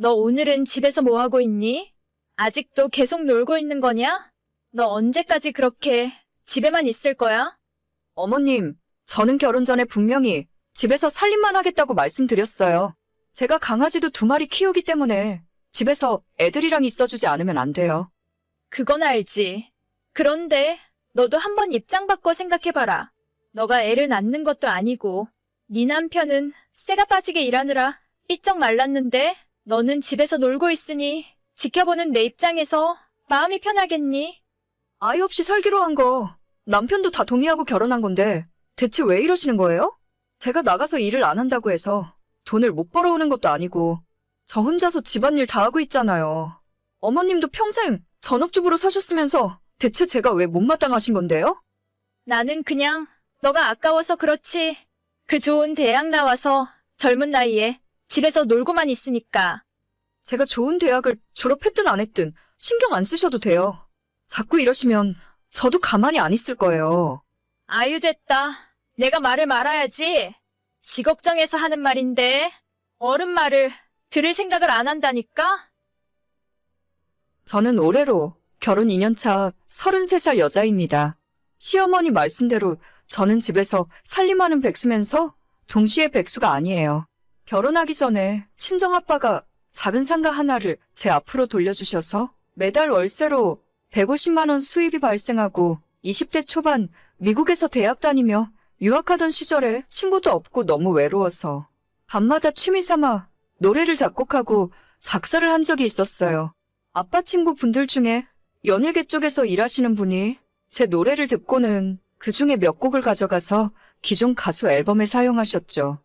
너 오늘은 집에서 뭐 하고 있니? 아직도 계속 놀고 있는 거냐? 너 언제까지 그렇게 집에만 있을 거야? 어머님, 저는 결혼 전에 분명히 집에서 살림만 하겠다고 말씀드렸어요. 제가 강아지도 두 마리 키우기 때문에 집에서 애들이랑 있어주지 않으면 안 돼요. 그건 알지. 그런데 너도 한번 입장 바꿔 생각해봐라. 너가 애를 낳는 것도 아니고 네 남편은 쇠가 빠지게 일하느라 삐쩍 말랐는데 너는 집에서 놀고 있으니 지켜보는 내 입장에서 마음이 편하겠니? 아이 없이 살기로 한 거 남편도 다 동의하고 결혼한 건데 대체 왜 이러시는 거예요? 제가 나가서 일을 안 한다고 해서 돈을 못 벌어오는 것도 아니고 저 혼자서 집안일 다 하고 있잖아요. 어머님도 평생 전업주부로 사셨으면서 대체 제가 왜 못마땅하신 건데요? 나는 그냥 너가 아까워서 그렇지. 그 좋은 대학 나와서 젊은 나이에 집에서 놀고만 있으니까. 제가 좋은 대학을 졸업했든 안 했든 신경 안 쓰셔도 돼요. 자꾸 이러시면 저도 가만히 안 있을 거예요. 아유 됐다. 내가 말을 말아야지. 지 걱정해서 하는 말인데 어른 말을 들을 생각을 안 한다니까? 저는 올해로 결혼 2년차 33살 여자입니다. 시어머니 말씀대로 저는 집에서 살림하는 백수면서 동시에 백수가 아니에요. 결혼하기 전에 친정아빠가 작은 상가 하나를 제 앞으로 돌려주셔서 매달 월세로 150만원 수입이 발생하고 20대 초반 미국에서 대학 다니며 유학하던 시절에 친구도 없고 너무 외로워서 밤마다 취미 삼아 노래를 작곡하고 작사를 한 적이 있었어요. 아빠 친구 분들 중에 연예계 쪽에서 일하시는 분이 제 노래를 듣고는 그 중에 몇 곡을 가져가서 기존 가수 앨범에 사용하셨죠.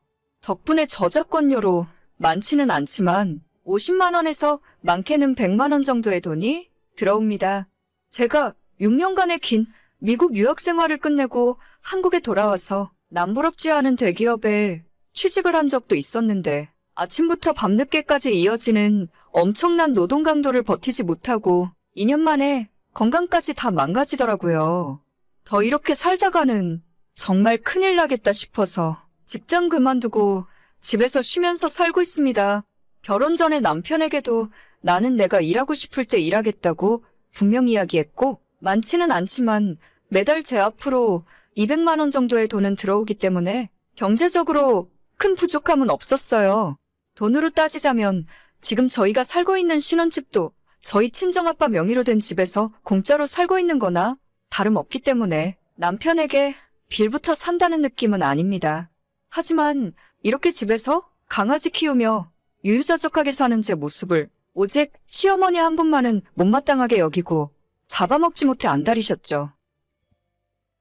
덕분에 저작권료로 많지는 않지만 50만원에서 많게는 100만원 정도의 돈이 들어옵니다. 제가 6년간의 긴 미국 유학 생활을 끝내고 한국에 돌아와서 남부럽지 않은 대기업에 취직을 한 적도 있었는데 아침부터 밤늦게까지 이어지는 엄청난 노동 강도를 버티지 못하고 2년 만에 건강까지 다 망가지더라고요. 더 이렇게 살다가는 정말 큰일 나겠다 싶어서 직장 그만두고 집에서 쉬면서 살고 있습니다. 결혼 전에 남편에게도 나는 내가 일하고 싶을 때 일하겠다고 분명 이야기했고 많지는 않지만 매달 제 앞으로 200만 원 정도의 돈은 들어오기 때문에 경제적으로 큰 부족함은 없었어요. 돈으로 따지자면 지금 저희가 살고 있는 신혼집도 저희 친정아빠 명의로 된 집에서 공짜로 살고 있는 거나 다름없기 때문에 남편에게 빌부터 산다는 느낌은 아닙니다. 하지만 이렇게 집에서 강아지 키우며 유유자적하게 사는 제 모습을 오직 시어머니 한 분만은 못마땅하게 여기고 잡아먹지 못해 안달이셨죠.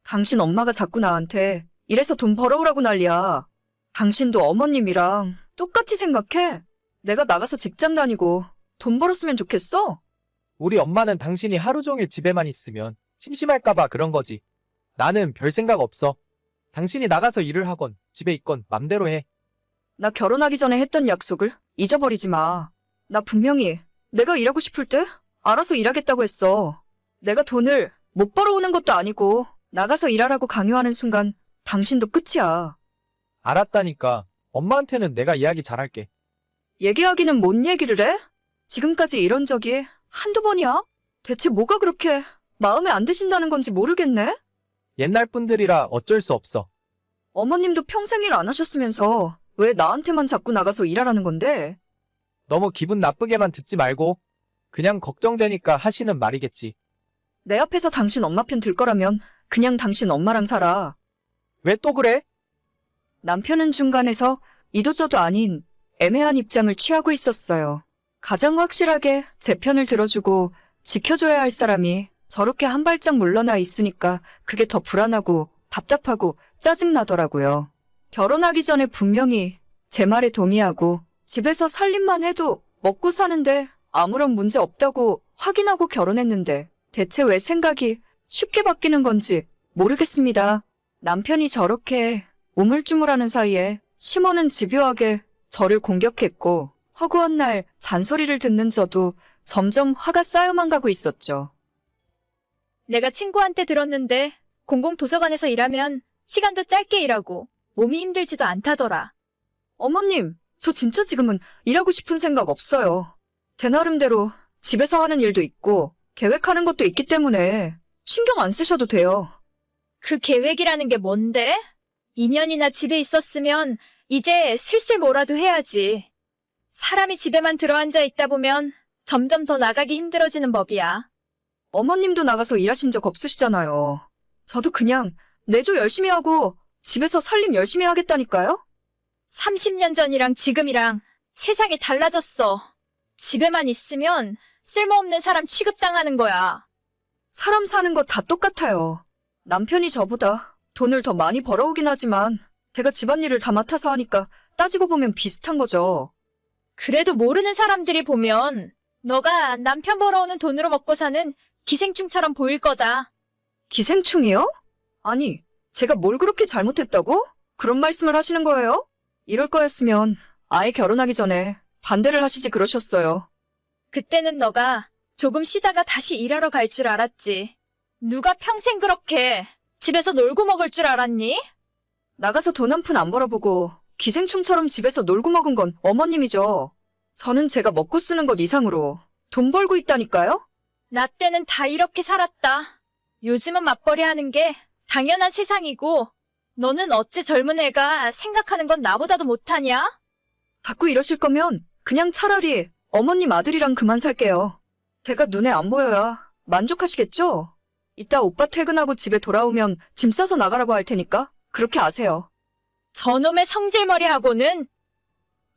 당신 엄마가 자꾸 나한테 이래서 돈 벌어오라고 난리야. 당신도 어머님이랑 똑같이 생각해. 내가 나가서 직장 다니고 돈 벌었으면 좋겠어? 우리 엄마는 당신이 하루 종일 집에만 있으면 심심할까봐 그런 거지. 나는 별 생각 없어. 당신이 나가서 일을 하건 집에 있건 맘대로 해. 나 결혼하기 전에 했던 약속을 잊어버리지 마. 나 분명히 내가 일하고 싶을 때 알아서 일하겠다고 했어. 내가 돈을 못 벌어오는 것도 아니고 나가서 일하라고 강요하는 순간 당신도 끝이야. 알았다니까. 엄마한테는 내가 이야기 잘할게. 얘기하기는 뭔 얘기를 해? 지금까지 이런 적이 한두 번이야? 대체 뭐가 그렇게 마음에 안 드신다는 건지 모르겠네? 옛날 분들이라 어쩔 수 없어. 어머님도 평생 일 안 하셨으면서 왜 나한테만 자꾸 나가서 일하라는 건데? 너무 기분 나쁘게만 듣지 말고 그냥 걱정되니까 하시는 말이겠지. 내 앞에서 당신 엄마 편 들 거라면 그냥 당신 엄마랑 살아. 왜 또 그래? 남편은 중간에서 이도저도 아닌 애매한 입장을 취하고 있었어요. 가장 확실하게 제 편을 들어주고 지켜줘야 할 사람이 저렇게 한 발짝 물러나 있으니까 그게 더 불안하고 답답하고 짜증나더라고요. 결혼하기 전에 분명히 제 말에 동의하고 집에서 살림만 해도 먹고 사는데 아무런 문제 없다고 확인하고 결혼했는데 대체 왜 생각이 쉽게 바뀌는 건지 모르겠습니다. 남편이 저렇게 우물쭈물하는 사이에 심호는 집요하게 저를 공격했고 허구한 날 잔소리를 듣는 저도 점점 화가 쌓여만 가고 있었죠. 내가 친구한테 들었는데 공공도서관에서 일하면 시간도 짧게 일하고 몸이 힘들지도 않다더라. 어머님, 저 진짜 지금은 일하고 싶은 생각 없어요. 제 나름대로 집에서 하는 일도 있고 계획하는 것도 있기 때문에 신경 안 쓰셔도 돼요. 그 계획이라는 게 뭔데? 2년이나 집에 있었으면 이제 슬슬 뭐라도 해야지. 사람이 집에만 들어앉아 있다 보면 점점 더 나가기 힘들어지는 법이야. 어머님도 나가서 일하신 적 없으시잖아요. 저도 그냥 내조 열심히 하고 집에서 살림 열심히 하겠다니까요? 30년 전이랑 지금이랑 세상이 달라졌어. 집에만 있으면 쓸모없는 사람 취급당하는 거야. 사람 사는 거 다 똑같아요. 남편이 저보다 돈을 더 많이 벌어오긴 하지만 제가 집안일을 다 맡아서 하니까 따지고 보면 비슷한 거죠. 그래도 모르는 사람들이 보면 너가 남편 벌어오는 돈으로 먹고 사는 기생충처럼 보일 거다. 기생충이요? 아니, 제가 뭘 그렇게 잘못했다고? 그런 말씀을 하시는 거예요? 이럴 거였으면 아예 결혼하기 전에 반대를 하시지 그러셨어요. 그때는 너가 조금 쉬다가 다시 일하러 갈 줄 알았지. 누가 평생 그렇게 집에서 놀고 먹을 줄 알았니? 나가서 돈 한 푼 안 벌어보고 기생충처럼 집에서 놀고 먹은 건 어머님이죠. 저는 제가 먹고 쓰는 것 이상으로 돈 벌고 있다니까요? 나 때는 다 이렇게 살았다. 요즘은 맞벌이 하는 게 당연한 세상이고, 너는 어째 젊은 애가 생각하는 건 나보다도 못하냐? 자꾸 이러실 거면 그냥 차라리 어머님 아들이랑 그만 살게요. 제가 눈에 안 보여야 만족하시겠죠? 이따 오빠 퇴근하고 집에 돌아오면 짐 싸서 나가라고 할 테니까 그렇게 아세요. 저놈의 성질머리하고는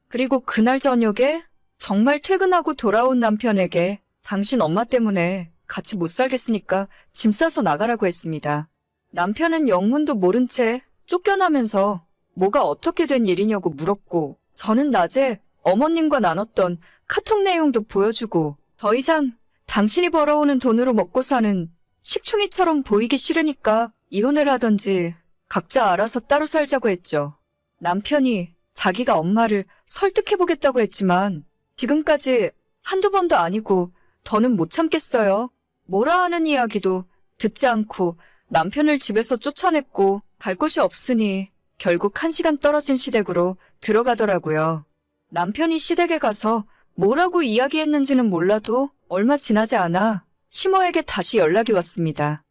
그리고 그날 저녁에 정말 퇴근하고 돌아온 남편에게 당신 엄마 때문에 같이 못 살겠으니까 짐 싸서 나가라고 했습니다. 남편은 영문도 모른 채 쫓겨나면서 뭐가 어떻게 된 일이냐고 물었고 저는 낮에 어머님과 나눴던 카톡 내용도 보여주고 더 이상 당신이 벌어오는 돈으로 먹고 사는 식충이처럼 보이기 싫으니까 이혼을 하던지 각자 알아서 따로 살자고 했죠. 남편이 자기가 엄마를 설득해보겠다고 했지만 지금까지 한두 번도 아니고 더는 못 참겠어요. 뭐라 하는 이야기도 듣지 않고 남편을 집에서 쫓아냈고 갈 곳이 없으니 결국 한 시간 떨어진 시댁으로 들어가더라고요. 남편이 시댁에 가서 뭐라고 이야기했는지는 몰라도 얼마 지나지 않아 시모에게 다시 연락이 왔습니다.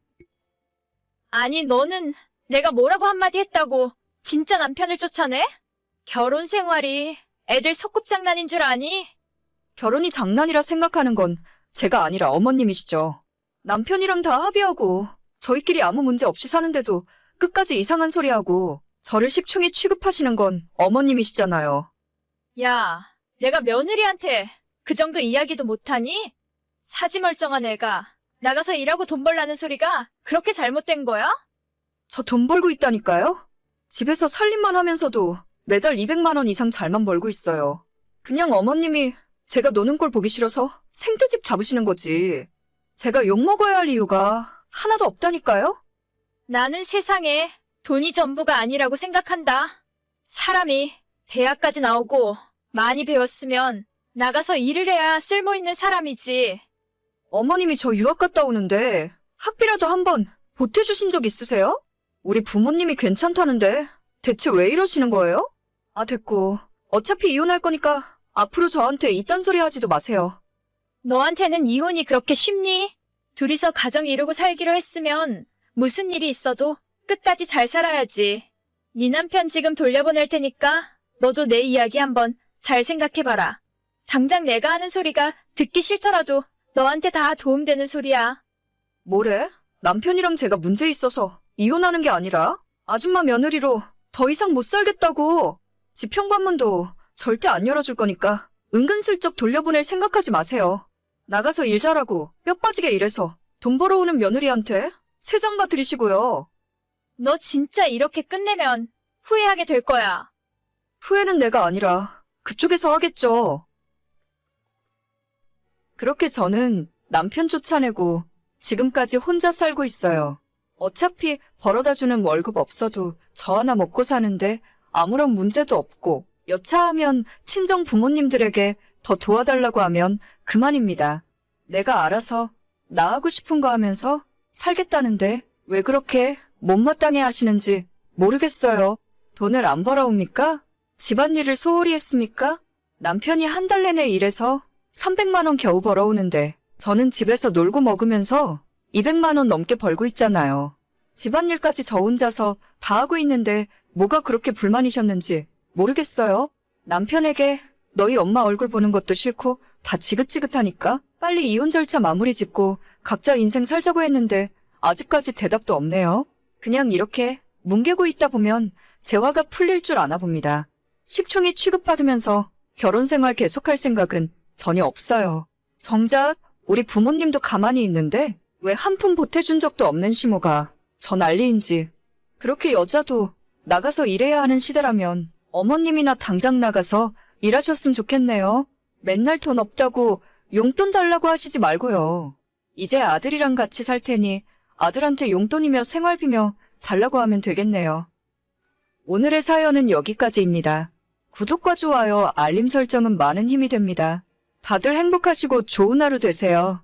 아니 너는 내가 뭐라고 한마디 했다고 진짜 남편을 쫓아내? 결혼 생활이 애들 소꿉장난인 줄 아니? 결혼이 장난이라 생각하는 건 제가 아니라 어머님이시죠. 남편이랑 다 합의하고 저희끼리 아무 문제 없이 사는데도 끝까지 이상한 소리하고 저를 식충이 취급하시는 건 어머님이시잖아요. 야, 내가 며느리한테 그 정도 이야기도 못하니? 사지 멀쩡한 애가 나가서 일하고 돈 벌라는 소리가 그렇게 잘못된 거야? 저 돈 벌고 있다니까요? 집에서 살림만 하면서도 매달 200만 원 이상 잘만 벌고 있어요. 그냥 어머님이 제가 노는 꼴 보기 싫어서 생트집 잡으시는 거지. 제가 욕먹어야 할 이유가 하나도 없다니까요? 나는 세상에 돈이 전부가 아니라고 생각한다. 사람이 대학까지 나오고 많이 배웠으면 나가서 일을 해야 쓸모 있는 사람이지. 어머님이 저 유학 갔다 오는데 학비라도 한번 보태주신 적 있으세요? 우리 부모님이 괜찮다는데 대체 왜 이러시는 거예요? 아, 됐고. 어차피 이혼할 거니까 앞으로 저한테 이딴 소리 하지도 마세요. 너한테는 이혼이 그렇게 쉽니? 둘이서 가정 이루고 살기로 했으면 무슨 일이 있어도 끝까지 잘 살아야지. 네 남편 지금 돌려보낼 테니까 너도 내 이야기 한번 잘 생각해봐라. 당장 내가 하는 소리가 듣기 싫더라도 너한테 다 도움되는 소리야. 뭐래? 남편이랑 제가 문제 있어서 이혼하는 게 아니라 아줌마 며느리로 더 이상 못 살겠다고. 집 현관문도 절대 안 열어줄 거니까 은근슬쩍 돌려보낼 생각하지 마세요. 나가서 일 잘하고 뼈 빠지게 일해서 돈 벌어오는 며느리한테 새 장가 드리시고요. 너 진짜 이렇게 끝내면 후회하게 될 거야. 후회는 내가 아니라 그쪽에서 하겠죠. 그렇게 저는 남편 쫓아내고 지금까지 혼자 살고 있어요. 어차피 벌어다 주는 월급 없어도 저 하나 먹고 사는데 아무런 문제도 없고 여차하면 친정 부모님들에게 더 도와달라고 하면 그만입니다. 내가 알아서 나하고 싶은 거 하면서 살겠다는데 왜 그렇게 못마땅해 하시는지 모르겠어요. 돈을 안 벌어옵니까? 집안일을 소홀히 했습니까? 남편이 한 달 내내 일해서 300만 원 겨우 벌어오는데 저는 집에서 놀고 먹으면서 200만 원 넘게 벌고 있잖아요. 집안일까지 저 혼자서 다 하고 있는데 뭐가 그렇게 불만이셨는지 모르겠어요. 남편에게 너희 엄마 얼굴 보는 것도 싫고 다 지긋지긋하니까 빨리 이혼 절차 마무리 짓고 각자 인생 살자고 했는데 아직까지 대답도 없네요. 그냥 이렇게 뭉개고 있다 보면 재화가 풀릴 줄 아나 봅니다. 식충이 취급받으면서 결혼 생활 계속할 생각은 전혀 없어요. 정작 우리 부모님도 가만히 있는데 왜 한 푼 보태준 적도 없는 시모가 저 난리인지. 그렇게 여자도 나가서 일해야 하는 시대라면 어머님이나 당장 나가서 일하셨으면 좋겠네요. 맨날 돈 없다고 용돈 달라고 하시지 말고요. 이제 아들이랑 같이 살 테니 아들한테 용돈이며 생활비며 달라고 하면 되겠네요. 오늘의 사연은 여기까지입니다. 구독과 좋아요, 알림 설정은 많은 힘이 됩니다. 다들 행복하시고 좋은 하루 되세요.